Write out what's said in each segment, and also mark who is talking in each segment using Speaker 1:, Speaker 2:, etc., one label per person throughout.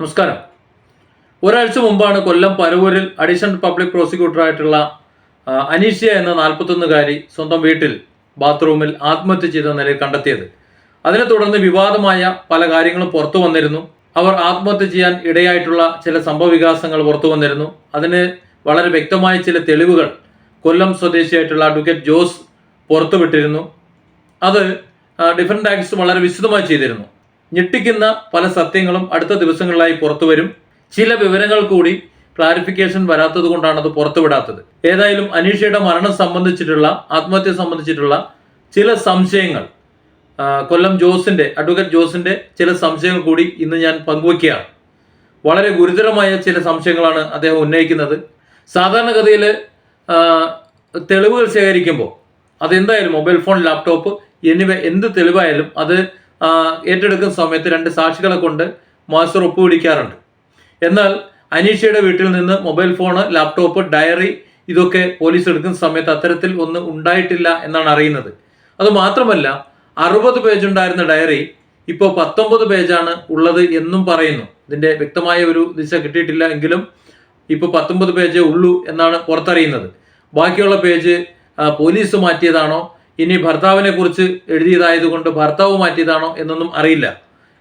Speaker 1: നമസ്കാരം. ഒരാഴ്ച മുമ്പാണ് കൊല്ലം പരവൂരിൽ അഡീഷണൽ പബ്ലിക് പ്രോസിക്യൂട്ടറായിട്ടുള്ള അനീഷ്യ എന്ന നാൽപ്പത്തൊന്നുകാരി സ്വന്തം വീട്ടിൽ ബാത്റൂമിൽ ആത്മഹത്യ ചെയ്ത നിലയിൽ കണ്ടെത്തിയത്. അതിനെ തുടർന്ന് വിവാദമായ പല കാര്യങ്ങളും പുറത്തു വന്നിരുന്നു. അവർ ആത്മഹത്യ ചെയ്യാൻ ഇടയായിട്ടുള്ള ചില സംഭവവികാസങ്ങൾ പുറത്തു വന്നിരുന്നു. അതിന് വളരെ വ്യക്തമായ ചില തെളിവുകൾ കൊല്ലം സ്വദേശിയായിട്ടുള്ള അഡ്വക്കേറ്റ് ജോസ് പുറത്തുവിട്ടിരുന്നു. അത് ഡിഫറെന്റ് ആക്ട്സ് വളരെ വിശദമായി ചെയ്തിരുന്നു. ഞെട്ടിക്കുന്ന പല സത്യങ്ങളും അടുത്ത ദിവസങ്ങളിലായി പുറത്തുവരും ചില വിവരങ്ങൾ കൂടി ക്ലാരിഫിക്കേഷൻ വരാത്തത് കൊണ്ടാണ് അത് പുറത്തുവിടാത്തത് ഏതായാലും അനീഷയുടെ മരണം സംബന്ധിച്ചിട്ടുള്ള ആത്മഹത്യ സംബന്ധിച്ചിട്ടുള്ള ചില സംശയങ്ങൾ കൊല്ലം ജോസിന്റെ അഡ്വക്കേറ്റ് ജോസിന്റെ ചില സംശയങ്ങൾ കൂടി ഇന്ന് ഞാൻ പങ്കുവയ്ക്കുകയാണ്. വളരെ ഗുരുതരമായ ചില സംശയങ്ങളാണ് അദ്ദേഹം ഉന്നയിക്കുന്നത്. സാധാരണഗതിയിൽ തെളിവുകൾ ശേഖരിക്കുമ്പോൾ അതെന്തായാലും മൊബൈൽ ഫോൺ ലാപ്ടോപ്പ് എന്നിവ എന്ത് തെളിവായാലും അത് ഏറ്റെടുക്കുന്ന സമയത്ത് രണ്ട് സാക്ഷികളെ കൊണ്ട് മാസ്റ്റർ ഒപ്പുപിടിക്കാറുണ്ട് എന്നാൽ അനീഷയുടെ വീട്ടിൽ നിന്ന് മൊബൈൽ ഫോണ് ലാപ്ടോപ്പ് ഡയറി ഇതൊക്കെ പോലീസ് എടുക്കുന്ന സമയത്ത് അത്തരത്തിൽ ഒന്നും ഉണ്ടായിട്ടില്ല എന്നാണ് അറിയുന്നത്. അത് മാത്രമല്ല അറുപത് പേജ് ഉണ്ടായിരുന്ന ഡയറി ഇപ്പോൾ പത്തൊമ്പത് പേജാണ് ഉള്ളത് എന്നും പറയുന്നു. ഇതിന്റെ വ്യക്തമായ ഒരു ദിശ കിട്ടിയിട്ടില്ല എങ്കിലും ഇപ്പോൾ പത്തൊമ്പത് പേജേ ഉള്ളൂ എന്നാണ് പുറത്തറിയുന്നത്. ബാക്കിയുള്ള പേജ് പോലീസ് മാറ്റിയതാണോ ഇനി ഭർത്താവിനെ കുറിച്ച് എഴുതിയതായതുകൊണ്ട് ഭർത്താവ് മാറ്റിയതാണോ എന്നൊന്നും അറിയില്ല.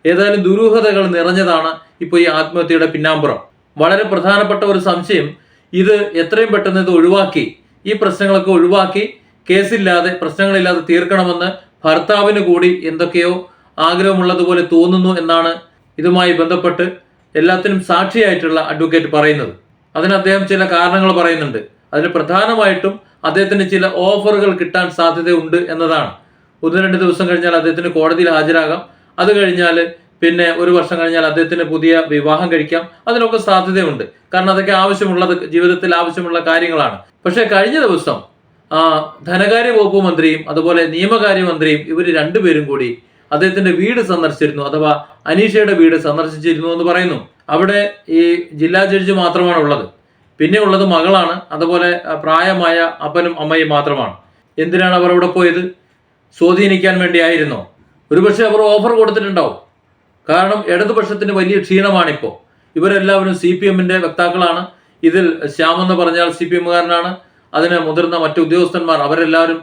Speaker 1: ഏതായാലും ദുരൂഹതകൾ നിറഞ്ഞതാണ് ഇപ്പോൾ ഈ ആത്മഹത്യയുടെ പിന്നാമ്പുറം. വളരെ പ്രധാനപ്പെട്ട ഒരു സംശയം ഇത് എത്രയും പെട്ടെന്ന് ഇത് ഒഴിവാക്കി ഈ പ്രശ്നങ്ങളൊക്കെ ഒഴിവാക്കി കേസില്ലാതെ പ്രശ്നങ്ങളില്ലാതെ തീർക്കണമെന്ന് ഭർത്താവിന് കൂടി എന്തൊക്കെയോ ആഗ്രഹമുള്ളതുപോലെ തോന്നുന്നു എന്നാണ് ഇതുമായി ബന്ധപ്പെട്ട് എല്ലാത്തിനും സാക്ഷിയായിട്ടുള്ള അഡ്വക്കേറ്റ് പറയുന്നത്. അതിന് അദ്ദേഹം ചില കാരണങ്ങൾ പറയുന്നുണ്ട്. അതിൽ പ്രധാനമായിട്ടും അദ്ദേഹത്തിന് ചില ഓഫറുകൾ കിട്ടാൻ സാധ്യതയുണ്ട് എന്നതാണ്. ഒന്ന് രണ്ട് ദിവസം കഴിഞ്ഞാൽ അദ്ദേഹത്തിന് കോടതിയിൽ ഹാജരാകാം. അത് കഴിഞ്ഞാൽ പിന്നെ ഒരു വർഷം കഴിഞ്ഞാൽ അദ്ദേഹത്തിന് പുതിയ വിവാഹം കഴിക്കാം. അതിനൊക്കെ സാധ്യതയുണ്ട്. കാരണം അതൊക്കെ ആവശ്യമുള്ളത് ജീവിതത്തിൽ ആവശ്യമുള്ള കാര്യങ്ങളാണ്. പക്ഷേ കഴിഞ്ഞ ദിവസം ധനകാര്യ വകുപ്പ് മന്ത്രിയും അതുപോലെ നിയമകാര്യ മന്ത്രിയും ഇവർ രണ്ടുപേരും കൂടി അദ്ദേഹത്തിന്റെ വീട് സന്ദർശിച്ചിരുന്നു. അഥവാ അനീഷയുടെ വീട് സന്ദർശിച്ചിരുന്നു എന്ന് പറയുന്നു. അവിടെ ഈ ജില്ലാ ജഡ്ജി മാത്രമാണ് ഉള്ളത് പിന്നെ ഉള്ളത് മകളാണ്. അതുപോലെ പ്രായമായ അപ്പനും അമ്മയും മാത്രമാണ്. എന്തിനാണ് അവർ അവിടെ പോയത്? സ്വാധീനിക്കാൻ വേണ്ടിയായിരുന്നോ ഒരുപക്ഷെ അവർ ഓഫർ കൊടുത്തിട്ടുണ്ടാവും. കാരണം ഇടതുപക്ഷത്തിന് വലിയ ക്ഷീണമാണിപ്പോൾ ഇവരെല്ലാവരും സി പി എമ്മിന്റെ വക്താക്കളാണ്. ഇതിൽ ശ്യാം എന്ന് പറഞ്ഞാൽ സി പി എമ്മുകാരനാണ് അതിന് മുതിർന്ന മറ്റു ഉദ്യോഗസ്ഥന്മാർ അവരെല്ലാവരും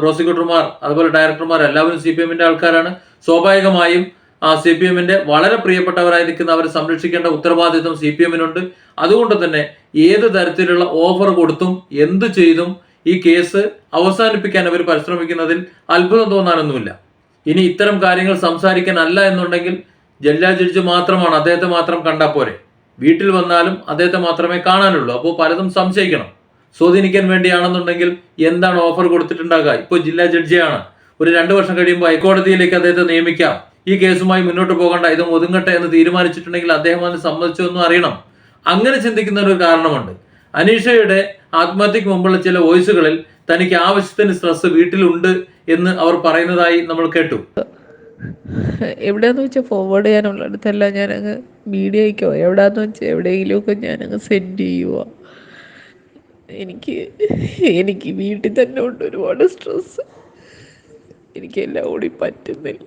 Speaker 1: പ്രോസിക്യൂട്ടർമാർ അതുപോലെ ഡയറക്ടർമാർ എല്ലാവരും സി പി എമ്മിന്റെ ആൾക്കാരാണ്. സ്വാഭാവികമായും സി പി എമ്മിന്റെ വളരെ പ്രിയപ്പെട്ടവരായിരിക്കുന്ന അവരെ സംരക്ഷിക്കേണ്ട ഉത്തരവാദിത്വം സി പി എമ്മിനുണ്ട് അതുകൊണ്ട് തന്നെ ഏത് തരത്തിലുള്ള ഓഫർ കൊടുത്തും എന്ത് ചെയ്തും ഈ കേസ് അവസാനിപ്പിക്കാൻ അവർ പരിശ്രമിക്കുന്നതിൽ അത്ഭുതം തോന്നാനൊന്നുമില്ല. ഇനി ഇത്തരം കാര്യങ്ങൾ സംസാരിക്കാനല്ല എന്നുണ്ടെങ്കിൽ ജില്ലാ ജഡ്ജി മാത്രമാണ് അദ്ദേഹത്തെ മാത്രം കണ്ടാൽ പോരെ. വീട്ടിൽ വന്നാലും അദ്ദേഹത്തെ മാത്രമേ കാണാനുള്ളൂ. അപ്പോൾ പലതും സംശയിക്കണം. സ്വാധീനിക്കാൻ വേണ്ടിയാണെന്നുണ്ടെങ്കിൽ എന്താണ് ഓഫർ കൊടുത്തിട്ടുണ്ടാകുക? ഇപ്പോൾ ജില്ലാ ജഡ്ജിയാണ്. ഒരു രണ്ട് വർഷം കഴിയുമ്പോൾ ഹൈക്കോടതിയിലേക്ക് അദ്ദേഹത്തെ നിയമിക്കാം. ഈ കേസുമായി മുന്നോട്ട് പോകണ്ട ഇത് ഒതുങ്ങട്ടെ എന്ന് തീരുമാനിച്ചിട്ടുണ്ടെങ്കിൽ അദ്ദേഹം അതിന് സമ്മതിച്ചു എന്നും അറിയണം. അങ്ങനെ ചിന്തിക്കുന്ന ഒരു കാരണമുണ്ട്. അനീഷയുടെ ആത്മഹത്യക്ക് മുമ്പുള്ള ചില വോയിസുകളിൽ തനിക്ക് ആവശ്യത്തിന് സ്ട്രെസ് വീട്ടിലുണ്ട് എന്ന് അവർ പറയുന്നതായി നമ്മൾ കേട്ടു.
Speaker 2: എവിടെയാന്ന് വെച്ചാൽ ഫോർവേഡ് ചെയ്യാനുള്ള ചെയ്യാനുള്ളിടത്തെല്ലാം ഞാനങ്ങ് മീഡിയ അയക്കോ എവിടെയാന്ന് വെച്ചാൽ എവിടെയെങ്കിലുമൊക്കെ ഞാനങ്ങ് സെൻഡ് ചെയ്യുക എനിക്ക് എനിക്ക് വീട്ടിൽ തന്നെ ഉണ്ട് ഒരുപാട് സ്ട്രെസ് എനിക്ക് എല്ലാം കൂടി പറ്റുന്നില്ല.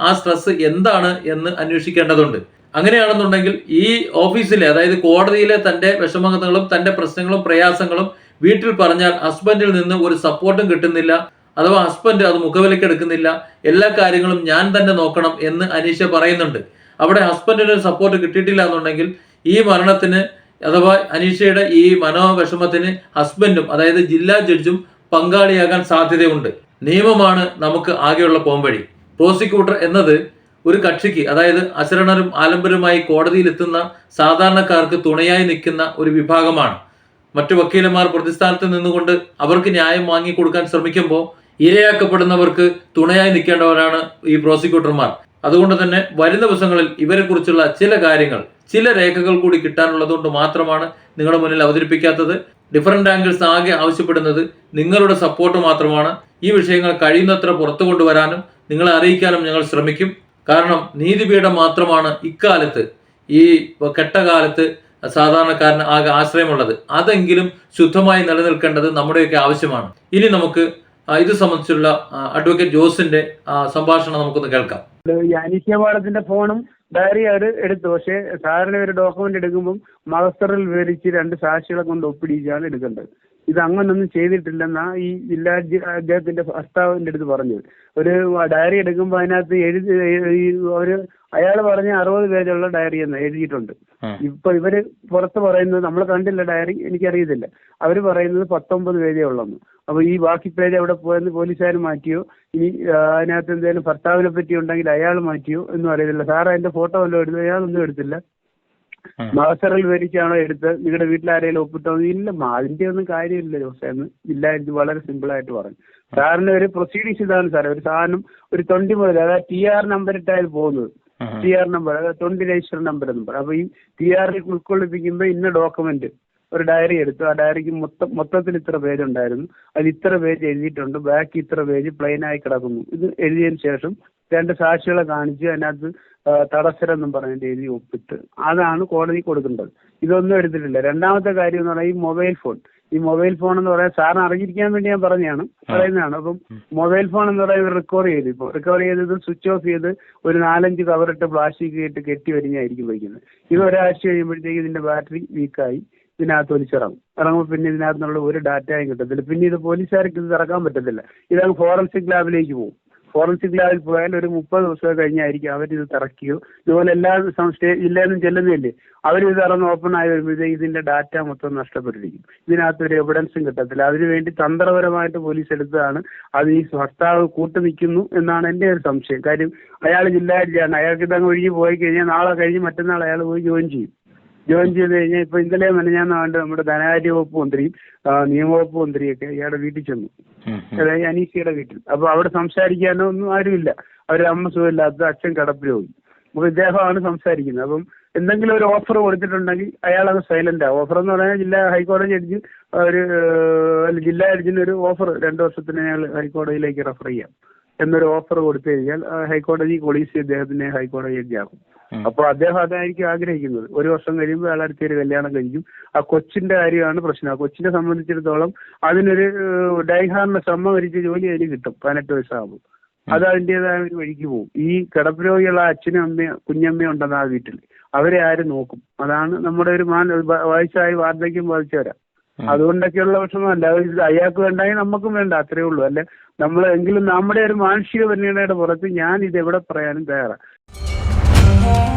Speaker 1: ആ സ്ട്രെസ് എന്താണ് എന്ന് അന്വേഷിക്കേണ്ടതുണ്ട്. അങ്ങനെയാണെന്നുണ്ടെങ്കിൽ ഈ ഓഫീസിലെ അതായത് കോടതിയിലെ തന്റെ വിഷമങ്ങളും തന്റെ പ്രശ്നങ്ങളും പ്രയാസങ്ങളും വീട്ടിൽ പറഞ്ഞാൽ ഹസ്ബൻഡിൽ നിന്ന് ഒരു സപ്പോർട്ടും കിട്ടുന്നില്ല അഥവാ ഹസ്ബൻഡ് അത് മുഖവിലക്കെടുക്കുന്നില്ല എല്ലാ കാര്യങ്ങളും ഞാൻ തന്നെ നോക്കണം എന്ന് അനീഷ പറയുന്നുണ്ട്. അവിടെ ഹസ്ബൻഡിന് സപ്പോർട്ട് കിട്ടിയിട്ടില്ല എന്നുണ്ടെങ്കിൽ ഈ മരണത്തിന് അഥവാ അനീഷയുടെ ഈ മനോവിഷമത്തിന് ഹസ്ബൻഡും അതായത് ജില്ലാ ജഡ്ജും പങ്കാളിയാകാൻ സാധ്യതയുണ്ട്. നിയമമാണ് നമുക്ക് ആകെയുള്ള പോംവഴി. പ്രോസിക്യൂട്ടർ എന്നത് ഒരു കക്ഷിക്ക് അതായത് അശരണരും ആലംബരുമായി കോടതിയിൽ എത്തുന്ന സാധാരണക്കാർക്ക് തുണയായി നിൽക്കുന്ന ഒരു വിഭാഗമാണ്. മറ്റു വക്കീലന്മാർ പ്രതിസ്ഥാനത്ത് നിന്നുകൊണ്ട് അവർക്ക് ന്യായം വാങ്ങിക്കൊടുക്കാൻ ശ്രമിക്കുമ്പോൾ ഇരയാക്കപ്പെടുന്നവർക്ക് തുണയായി നിൽക്കേണ്ടവരാണ് ഈ പ്രോസിക്യൂട്ടർമാർ. അതുകൊണ്ട് തന്നെ വരുന്ന ദിവസങ്ങളിൽ ഇവരെക്കുറിച്ചുള്ള ചില കാര്യങ്ങൾ ചില രേഖകൾ കൂടി കിട്ടാനുള്ളത് കൊണ്ട് മാത്രമാണ് നിങ്ങളുടെ മുന്നിൽ അവതരിപ്പിക്കാത്തത്. ഡിഫറെന്റ് ആംഗിൾസ് ആകെ ആവശ്യപ്പെടുന്നത് നിങ്ങളുടെ സപ്പോർട്ട് മാത്രമാണ്. ഈ വിഷയങ്ങൾ കഴിയുന്നത്ര പുറത്തു കൊണ്ടുവരാനും നിങ്ങളെ അറിയിക്കാനും ഞങ്ങൾ ശ്രമിക്കും. കാരണം നീതിപീഠം മാത്രമാണ് ഇക്കാലത്ത് ഈ കെട്ടകാലത്ത് സാധാരണക്കാരന് ആകെ ആശ്രയമുള്ളത്. അതെങ്കിലും ശുദ്ധമായി നിലനിൽക്കേണ്ടത് നമ്മുടെയൊക്കെ ആവശ്യമാണ്. ഇനി നമുക്ക് ഇത് സംബന്ധിച്ചുള്ള അഡ്വക്കേറ്റ് ജോസിന്റെ സംഭാഷണം നമുക്കൊന്ന് കേൾക്കാം.
Speaker 3: ഫോണും ഡയറി അവർ എടുത്തു. പക്ഷേ സാറിന് ഒരു ഡോക്യുമെന്റ് എടുക്കുമ്പോൾ മഹസറിൽ വിവരിച്ച് രണ്ട് സാക്ഷികളെ കൊണ്ട് ഒപ്പിടിച്ചാണ് എടുക്കേണ്ടത്. ഇത് അങ്ങനൊന്നും ചെയ്തിട്ടില്ലെന്നാ ഈ ജില്ലാ അദ്ദേഹത്തിന്റെ ഭർത്താവിന്റെ അടുത്ത് പറഞ്ഞത്. ഒരു ഡയറി എടുക്കുമ്പോൾ അതിനകത്ത് എഴുതി ഒരു അയാൾ പറഞ്ഞ അറുപത് പേജുള്ള ഡയറി എന്ന് എഴുതിയിട്ടുണ്ട്. ഇപ്പൊ ഇവർ പുറത്ത് പറയുന്നത് നമ്മൾ കണ്ടില്ല ഡയറി എനിക്കറിയത്തില്ല. അവർ പറയുന്നത് പത്തൊമ്പത് പേജേ ഉള്ളെന്ന്. അപ്പൊ ഈ ബാക്കി പേജ് അവിടെ പോയെന്ന് പോലീസുകാർ മാറ്റിയോ? ഇനി അതിനകത്ത് എന്തെങ്കിലും ഭർത്താവിനെ പറ്റി ഉണ്ടെങ്കിൽ അയാൾ മാറ്റിയോ? എന്നും അറിയത്തില്ല. സാർ അതിന്റെ ഫോട്ടോ വല്ലതും എടുത്തു? അയാളൊന്നും എടുത്തില്ല.
Speaker 1: ഉം.
Speaker 3: മാസ്റ്ററിൽ വരിച്ചാണോ എടുത്ത് നിങ്ങളുടെ വീട്ടിൽ ആരെങ്കിലും ഒപ്പിട്ടോ ഇല്ല അതിന്റെ ഒന്നും കാര്യമില്ല ജോസേ എന്ന് ഇല്ല ഇത് വളരെ സിമ്പിൾ ആയിട്ട് പറഞ്ഞു സാറിന് ഒരു പ്രൊസീഡിങ്സ് ഇതാണ് സാറേ ഒരു സാധനം ഒരു തൊണ്ടി മുതൽ അതായത് ടി ആർ നമ്പർ ഇട്ടായത് പോകുന്നത്. ടി ആർ നമ്പർ അതായത് തൊണ്ടി രജിസ്റ്റർ നമ്പർ എന്ന് പറയും അപ്പൊ ഈ ടി ആറിൽ ഉൾക്കൊള്ളിപ്പിക്കുമ്പോൾ ഇന്ന ഡോക്യുമെന്റ് ഒരു ഡയറി എടുത്തു. ആ ഡയറിക്ക് മൊത്തം മൊത്തത്തിൽ ഇത്ര പേജ് ഉണ്ടായിരുന്നു അതിൽ ഇത്ര പേജ് എഴുതിയിട്ടുണ്ട്. ബാക്കി ഇത്ര പേജ് പ്ലെയിൻ ആയി കിടക്കുന്നു. ഇത് എഴുതിയതിന് ശേഷം രണ്ട് സാക്ഷികളെ കാണിച്ച് അതിനകത്ത് തടസ്സരെന്നും പറഞ്ഞിട്ട് എഴുതി ഒപ്പിട്ട്. അതാണ് കോടതി കൊടുക്കേണ്ടത്. ഇതൊന്നും എടുത്തിട്ടില്ല. രണ്ടാമത്തെ കാര്യം എന്ന് പറഞ്ഞാൽ ഈ മൊബൈൽ ഫോൺ ഈ മൊബൈൽ ഫോൺ എന്ന് പറയാൻ സാറിന് അറിഞ്ഞിരിക്കാൻ വേണ്ടി ഞാൻ പറഞ്ഞതാണ് പറയുന്നതാണ്. അപ്പം മൊബൈൽ ഫോൺ എന്ന് പറയുന്നത് റിക്കവർ ചെയ്തു. ഇപ്പോൾ റിക്കവർ ചെയ്തത് സ്വിച്ച് ഓഫ് ചെയ്ത് ഒരു നാലഞ്ച് കവറിട്ട് പ്ലാസ്റ്റിക് ഇട്ട് കെട്ടി വരിഞ്ഞായിരിക്കും വയ്ക്കുന്നത്. ഇത് ഒരാഴ്ച കഴിയുമ്പോഴത്തേക്ക് ഇതിന്റെ ബാറ്ററി വീക്കായി ഇതിനകത്ത് വലിച്ചിറങ്ങും. ഇറങ്ങുമ്പോൾ പിന്നെ ഇതിനകത്തുനിന്നുള്ള ഒരു ഡാറ്റയും കിട്ടത്തില്ല പിന്നെ ഇത് പോലീസുകാർക്ക് ഇത് ഇറക്കാൻ പറ്റത്തില്ല. ഇതങ്ങ് ഫോറൻസിക് ലാബിലേക്ക് പോകും. ഫോറൻസിക് ലാബിൽ പോയാൽ ഒരു മുപ്പത് ദിവസം കഴിഞ്ഞായിരിക്കും അവരിത് തിറക്കിയോ ഇതുപോലെ എല്ലാ ജില്ലയിലും ചെല്ലുന്നില്ലേ? അവർ ഇത് ഇറന്ന് ഓപ്പൺ ആയി വരുമ്പോഴേ ഇതിന്റെ ഡാറ്റ മൊത്തം നഷ്ടപ്പെട്ടിരിക്കും. ഇതിനകത്ത് ഒരു എവിഡൻസും കിട്ടത്തില്ല. അതിനുവേണ്ടി തന്ത്രപരമായിട്ട് പോലീസ് എടുത്തതാണ്. അത് ഈ ഭർത്താവ് കൂട്ടു നിൽക്കുന്നു എന്നാണ് എന്റെ ഒരു സംശയം. കാര്യം അയാൾ ജില്ലാരിലാണ് അയാൾക്ക് ഇതങ്ങ് ഒഴുകി പോയി കഴിഞ്ഞാൽ നാളെ കഴിഞ്ഞ് മറ്റന്നാൾ അയാൾ പോയി ജോയിൻ ചെയ്യും. ജോയിൻ ചെയ്ത് കഴിഞ്ഞാൽ ഇപ്പൊ ഇന്നലെ മെനഞ്ഞാന്ന് വേണ്ട നമ്മുടെ ധനകാര്യ വകുപ്പ് മന്ത്രിയും നിയമവകുപ്പ് മന്ത്രിയൊക്കെ ഇയാളുടെ വീട്ടിൽ ചെന്നു. അതായത് അനീഷിയുടെ വീട്ടിൽ. അപ്പൊ അവിടെ സംസാരിക്കാനോ ഒന്നും ആരുമില്ല. അവരുടെ അമ്മ സുഖമില്ലാത്ത അച്ഛൻ കടപ്പിൽ പോയി. അപ്പൊ ഇദ്ദേഹമാണ് സംസാരിക്കുന്നത്. അപ്പം എന്തെങ്കിലും ഒരു ഓഫർ കൊടുത്തിട്ടുണ്ടെങ്കിൽ അയാൾ അത് സൈലന്റ് ആണ് ഓഫർ എന്ന് പറഞ്ഞാൽ ജില്ലാ ഹൈക്കോടതി ജഡ്ജി ഒരു ജില്ലാ ജഡ്ജിന് ഒരു ഓഫർ രണ്ടു വർഷത്തിന് അയാൾ ഹൈക്കോടതിയിലേക്ക് റെഫർ ചെയ്യാം. എന്നൊരു ഓഫർ കൊടുത്തു കഴിഞ്ഞാൽ ഹൈക്കോടതി പോലീസ് അദ്ദേഹത്തിനെ ഹൈക്കോടതി ജഡ്ജി ആക്കും
Speaker 1: ഉം.
Speaker 3: അപ്പൊ അദ്ദേഹം അതായിരിക്കും ആഗ്രഹിക്കുന്നത്. ഒരു വർഷം കഴിയുമ്പോൾ അയാൾ അടുത്തൊരു കല്യാണം കഴിക്കും. ആ കൊച്ചിന്റെ കാര്യമാണ് പ്രശ്നം. ആ കൊച്ചിനെ സംബന്ധിച്ചിടത്തോളം അതിനൊരു ഡൈഹാറിന്റെ ഡൈഹാറിന് സമ്മതിച്ച് ജോലി അതിന് കിട്ടും. പതിനെട്ട് വയസ്സാകുമ്പോൾ. അത് അതിന്റെതായ ഒരു വഴിക്ക് പോകും. ഈ കിടപ്പ് അച്ഛനും അമ്മയും കുഞ്ഞമ്മയും ഉണ്ടെന്ന് ആ വീട്ടിൽ. അവരെ ആര് നോക്കും? അതാണ് നമ്മുടെ ഒരു മാന വയസ്സായി വാർദ്ധക്യം ബാധിച്ചവരാ. അതുകൊണ്ടൊക്കെയുള്ള വിഷമമല്ല അയാൾക്ക് വേണ്ടെങ്കിൽ നമുക്കും വേണ്ട. അത്രേ ഉള്ളൂ. അല്ലെ നമ്മൾ എങ്കിലും നമ്മുടെ ഒരു മാനുഷിക പരിഗണനയുടെ പുറത്ത് ഞാൻ ഇത് എവിടെ പറയാനും തയ്യാറാണ് Yeah.